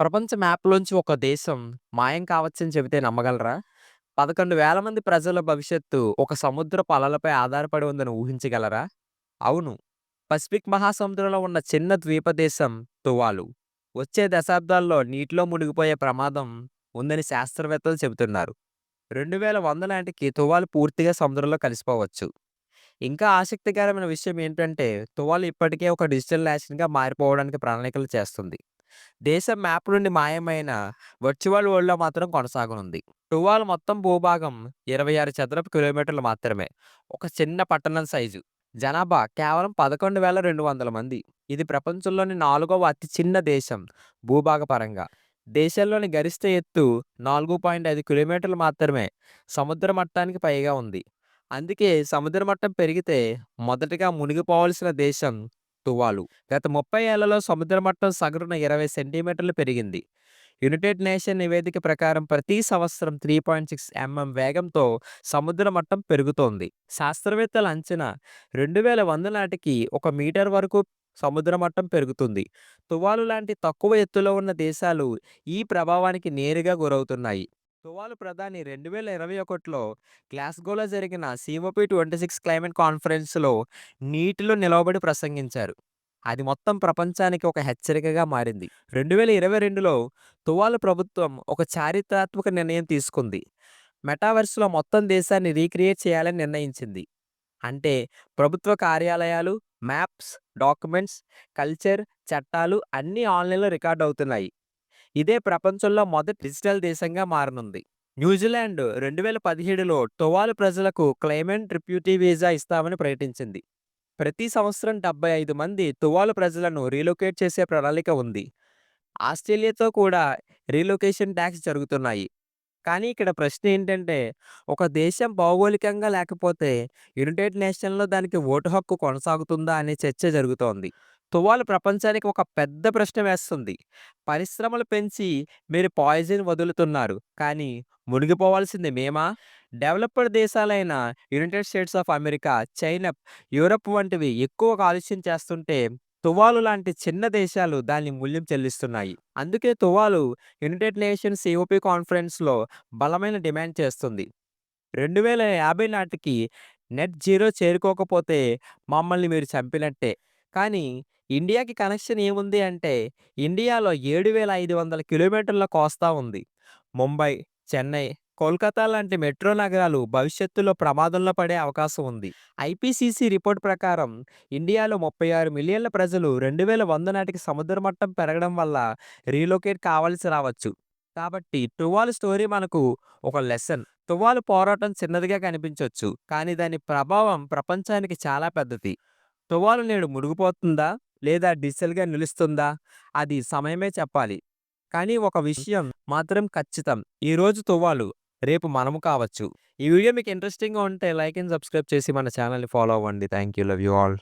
ప్రపంచ మ్యాప్‌లోంచి ఒక దేశం మాయం కావచ్చని చెబితే నమ్మగలరా? 11,000 మంది ప్రజల భవిష్యత్తు ఒక సముద్రపు అలలపై ఆధారపడి ఉందని ఊహించగలరా? అవును. పసిఫిక్ మహాసముద్రంలో ఉన్న చిన్న ద్వీప దేశం తువాలు. వచ్చే దశాబ్దాల్లో నీటిలో మునిగిపోయే ప్రమాదం ఉందని శాస్త్రవేత్తలు చెబుతున్నారు. 2100 నాటికి తువాలు పూర్తిగా సముద్రంలో కలిసిపోవచ్చు. ఇంకా ఆసక్తికరమైన విషయం ఏంటంటే తువాలు ఇప్పటికే ఒక డిజిటల్ నేషన్‌గా మారిపోవడానికి ప్రణాళికలు చేస్తుంది. దేశం మ్యాప్ నుండి మాయమైన వర్చువల్ వరల్డ్‌లో మాత్రం కొనసాగనుంది. టువాల్ మొత్తం భూభాగం 26 చదరపు కిలోమీటర్లు మాత్రమే. ఒక చిన్న పట్టణం సైజు. జనాభా కేవలం 11,200 మంది. ఇది ప్రపంచంలోని నాలుగవ అతి చిన్న దేశం భూభాగపరంగా. దేశంలోని గరిష్ట ఎత్తు 4.5 కిలోమీటర్లు మాత్రమే. సముద్ర మట్టానికి పైగా ఉంది. అందుకే సముద్ర మట్టం పెరిగితే మొదటగా మునిగిపోవాల్సిన దేశం తువాలు. గత 30 ఏళ్ళలో సముద్ర మట్టం సగటున 20 సెంటీమీటర్లు పెరిగింది. యునైటెడ్ నేషన్ నివేదిక ప్రకారం ప్రతి సంవత్సరం 3.6 ఎంఎం వేగంతో సముద్ర మట్టం పెరుగుతోంది. శాస్త్రవేత్తల అంచనా 2100 నాటికి ఒక మీటర్ వరకు సముద్ర మట్టం పెరుగుతుంది. తువాలు లాంటి తక్కువ ఎత్తులో ఉన్న దేశాలు ఈ ప్రభావానికి నేరుగా గురవుతున్నాయి. తువాలు ప్రధాని 2021లో గ్లాస్గోలో జరిగిన సీఓపీ26 క్లైమేట్ కాన్ఫరెన్స్‌లో నీటిలో నిలవబడి ప్రసంగించారు. అది మొత్తం ప్రపంచానికి ఒక హెచ్చరికగా మారింది. 2022లో తువాలు ప్రభుత్వం ఒక చారిత్రాత్మక నిర్ణయం తీసుకుంది. మెటావర్స్‌లో మొత్తం దేశాన్ని రీక్రియేట్ చేయాలని నిర్ణయించింది. అంటే ప్రభుత్వ కార్యాలయాలు, మ్యాప్స్, డాక్యుమెంట్స్, కల్చర్, చట్టాలు అన్నీ ఆన్‌లైన్‌లో రికార్డ్ అవుతున్నాయి. ఇదే ప్రపంచంలో మొదటి డిజిటల్ దేశంగా మారనుంది. న్యూజిలాండ్ 2017లో తువాలు ప్రజలకు క్లైమేట్ రిప్యూటీ వీసా ఇస్తామని ప్రకటించింది. ప్రతి సంవత్సరం 75 మంది తువాలు ప్రజలను రీలొకేట్ చేసే ప్రణాళిక ఉంది. ఆస్ట్రేలియాతో కూడా రీలొకేషన్ ట్యాక్స్ జరుగుతున్నాయి. కానీ ఇక్కడ ప్రశ్న ఏంటంటే ఒక దేశం భౌగోళికంగా లేకపోతే యునైటెడ్ నేషన్‌లో దానికి ఓటు హక్కు కొనసాగుతుందా అనే చర్చ జరుగుతోంది. తువాలు ప్రపంచానికి ఒక పెద్ద ప్రశ్న వేస్తుంది. పరిశ్రమలు పెంచి మీరు పాయిజన్ వదులుతున్నారు. కానీ మునిగిపోవాల్సింది మేమా? Developed దేశాలైన United States of America, China, Europe వంటివి ఎక్కువ కాలుష్యం చేస్తుంటే తువాలు లాంటి చిన్న దేశాలు దాని మూల్యం చెల్లిస్తున్నాయి. అందుకే తువాలు యునైటెడ్ నేషన్స్ సీఓపీ కాన్ఫరెన్స్‌లో బలమైన డిమాండ్ చేస్తుంది. 2050 నాటికి నెట్ జీరో చేరుకోకపోతే మమ్మల్ని మీరు చంపినట్టే. కానీ ఇండియాకి కనెక్షన్ ఏముంది అంటే ఇండియాలో 7,500 కిలోమీటర్ల కోస్తా ఉంది. ముంబై, చెన్నై, కోల్కతా లాంటి మెట్రో నగరాలు భవిష్యత్తులో ప్రమాదంలో పడే అవకాశం ఉంది. ఐపీసీసీ రిపోర్ట్ ప్రకారం ఇండియాలో 36 మిలియన్ల ప్రజలు 2100 నాటికి సముద్ర మట్టం పెరగడం వల్ల రీలోకేట్ కావాల్సి రావచ్చు. కాబట్టి తువాలు స్టోరీ మనకు ఒక లెసన్. తువాలు పోరాటం చిన్నదిగా కనిపించవచ్చు కానీ దాని ప్రభావం ప్రపంచానికి చాలా పెద్దది. తువాలు నేడు మునిగిపోతుందా? లేదా డిజిటల్‌గా నిలుస్తుందా? అది సమయమే చెప్పాలి. కానీ ఒక విషయం మాత్రం ఖచ్చితం. ఈరోజు తువాలు, రేపు మనము కావచ్చు. ఈ వీడియో మీకు ఇంట్రెస్టింగ్‌గా ఉంటే లైక్ అండ్ సబ్స్క్రైబ్ చేసి మన ఛానల్‌ని ఫాలో అవ్వండి. Thank you. Love you all.